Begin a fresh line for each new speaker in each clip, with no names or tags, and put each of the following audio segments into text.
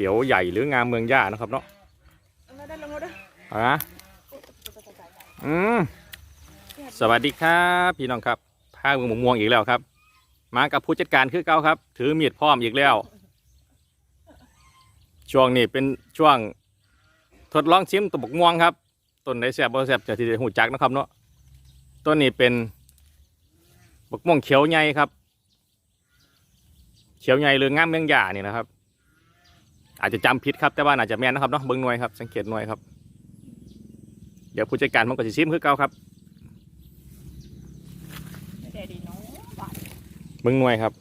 ขียวใหญ่หรืองามเมืองย่านะครับเนาะ
ลงแล้วได้ลงแล้วได้
เอานะอืมสวัสดีครับพี่น้องครับพาเมืองหมม่วงอีกแล้วครับ มากับผู้จัดการคือเก่าครับ ถือมีดพร้อมอีกแล้ว ช่วงนี้เป็นช่วงทดลองชิมตัวบกม่วงครับต้นไหนแซ่บบ่แซ่บจะที่ได้หูจักนะครับเนาะต้นนี้เป็นบกม่วงเขียวใหญ่ครับ เขียวใหญ่หรืองามเมืองย่านี่นะครับ อาจจะจำผิดครับแต่ว่าอาจจะแม่นนะครับเนาะเบิ้งหน่วยครับสังเกตหน่วยครับ เดี๋ยวผู้จัดการมันก็จะชิมคือเก่าครับ
ไม่ได้ดีเนาะหวาน
เบิ้งหน่วยครับ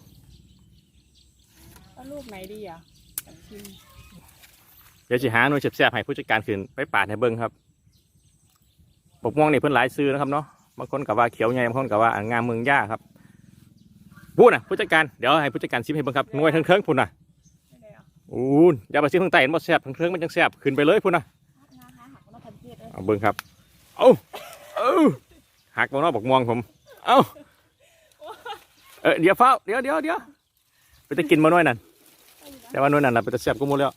แล้วรูปไหนดีอะอยากชิม
เดี๋ยวจะหาหน่วยแซ่บๆให้ผู้จัดการคืนไปปาดให้เบิ้งครับบกม่วงนี่เพิ่นหลายซื้อนะครับเนาะบางคนกับว่าเขียวใหญ่บางคนกับว่าอ่างงามเมืองย่าครับพูดนะผู้จัดการเดี๋ยวให้ผู้จัดการชิมให้เบิ้งครับหน่วยทั้งเครื่องพุ่นนะ
ไม่ได้ อู้
นอย่าไปชิมทั้งไตเห็นบ่แซ่บทั้งเครื่องมันจังแซ่บขึ้นไปเลยพุ่นนะเอาเบิ้งครับ เอาเอาหักบงเนอกบกม่วงผม เอาเออเดี๋ยวเฝ้าเดี๋ยวเดี๋ยวเดี๋ยวไปจะกินมาหน่วยนั่นแต่ว่านู่นนั่นน่ะเป็นตะเสียบกูหมดแล้ว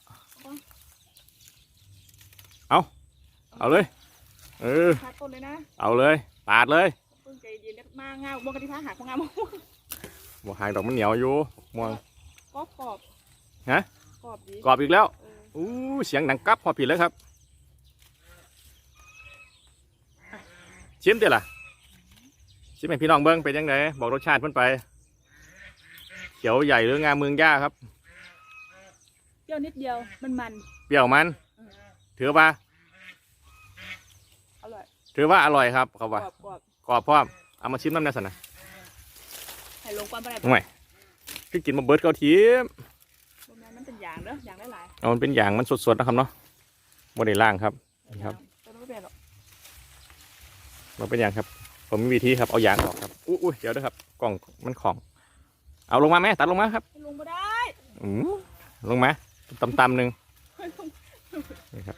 เอาเอาเลย เออ
หักต้นเลยนะ
เอาเลยปาดเลย
เพิ่งใจเย็นมางาบวกกันที่พ้าหักของงาม
บวหางดอกมันเหนียวอยู่ม่วง
กรอบกรอบ
ฮะ
กรอบดี
กรอบอีกแล้ว
เออ
อู้เสียงดังกับพอผิดแล้วครับชิมเดี๋ยวล่ะชิมให้พี่น้องเบิ้งเป็นยังไงบอกรสชาติเพิ่นไป เขียวใหญ่หรืองามเมืองย่าครับ
เปรี้ยวนิดเดียวมันมัน
เปรี้ยวมัน ถือว่า
อร่อย
ถือว่าอร่อยครับเขา
กร
ว่า
อบกรอบ
กรอบพร้อมเอามาชิมน้ำเนี่ยสันนะ
ให้ลงความอะไร
ห่วยคือกินมาเบิร์ดเขาทีม
บ นนั้นมันเป็นยางเด้อยางได้หลาย
เอามันเป็นอย่างมันสดๆนะครับเนาะบนในล่างครับครับ
ต้นไม่เป็นหรอก
มันเป็นอย่างครับ ผมมีวิธีครับเอายางออกครับอุ้ยเดี๋ยวนะครับกล่องมันของ เอาลงมาไหมตัดลงมาครับ
ให้ลงมาได้
อืมลงมาตำๆหนึ่งนี่ครับ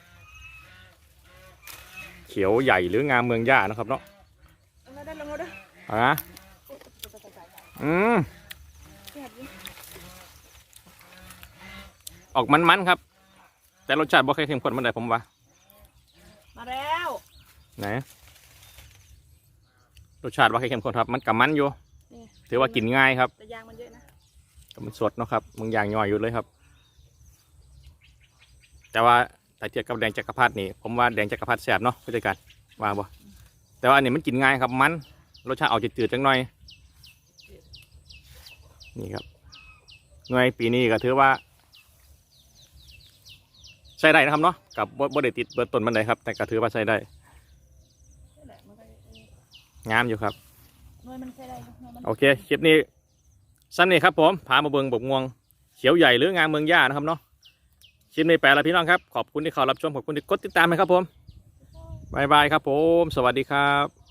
เขียวใหญ่หรืองามเมืองย่านะครับเนาะ
ลงแล้วได้ลงแล้วได้
เอานะอืม
แซ่บดิ
ออกมันๆครับ แต่รสชาติบ่ค่อยเข้มข้นมันไดผมว่า
มาแล้ว
ไหนรสชาติว่าค่อยเข้มข้นครับ มันกับมันอยู่
นี่
ถือว่ากินง่ายครับ
แต่ยางมันเยอะนะ
ก็มันสดเนาะครับมึงอย่างย่อยอยู่เลยครับ แต่ว่าถ้าเทียบกับแดงจักรพรรดินี่ ผมว่าแดงจักรพรรดิแสบเนาะผู้จัดการว่าบ่แต่ว่าอันนี้มันกินง่ายครับ มันรสชาติออกจืดๆจังหน่อย นี่ครับหน่วยปีนี้ก็ถือว่า ใช้ได้นะครับเนาะกับบ่บ่ได้ติดเบิดต้นมันไดครับ แต่ก็ถือว่าใช้ได้
นี่แหละมันก็เอองา
มอยู่ครับ
หน่วยมันใช้ได้หน่วยมัน
โอเคคลิปนี้สั้นนี่ครับผมพามาเบิงบกม่วง เขียวใหญ่หรืองามเมืองย่านะครับเนาะคลิปนี้แปลแล้วพี่น้องครับ ขอบคุณที่เข้ารับชมขอบคุณที่กดติดตามนะครับผมบายบายครับผม สวัสดีครับ